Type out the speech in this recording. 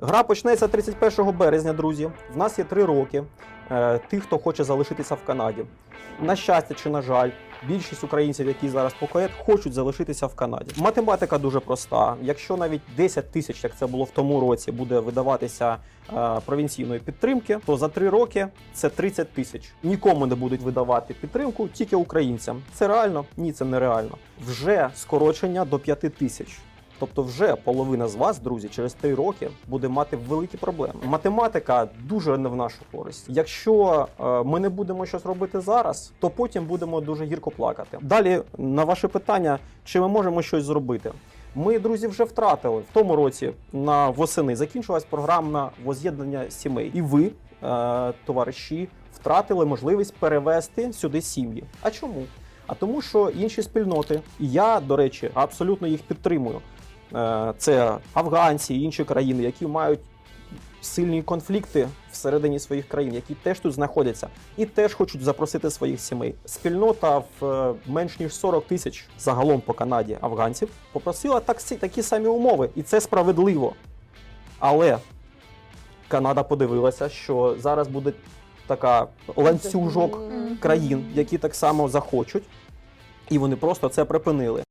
Гра почнеться 31 березня, друзі. В нас є три роки. е, Тих, хто хоче залишитися в Канаді. На щастя чи на жаль, більшість українців, які зараз покоєт, хочуть залишитися в Канаді. Математика дуже проста. Якщо навіть 10 тисяч, як це було в тому році, буде видаватися е, провінційної підтримки, то за три роки це 30 тисяч. Нікому не будуть видавати підтримку, тільки українцям. Це реально? Ні, це нереально. Вже скорочення до 5 тисяч. Тобто, вже половина з вас, друзі, через три роки буде мати великі проблеми. Математика дуже не в нашу користь. Якщо е, ми не будемо щось робити зараз, то потім будемо дуже гірко плакати. Далі на ваше питання, чи ми можемо щось зробити? Ми, друзі, вже втратили в тому році на восени закінчилась програма воз'єднання сімей, і ви, е, товариші, втратили можливість перевести сюди сім'ї. А чому? А тому, що інші спільноти, і я, до речі, абсолютно їх підтримую. Е, Це афганці і інші країни, які мають сильні конфлікти всередині своїх країн, які теж тут знаходяться, і теж хочуть запросити своїх сімей. Спільнота в е, менш ніж 40 тисяч загалом по Канаді афганців попросила таксі, такі самі умови, і це справедливо. Але Канада подивилася, що зараз буде така ланцюжок країн, які так само захочуть, і вони просто це припинили.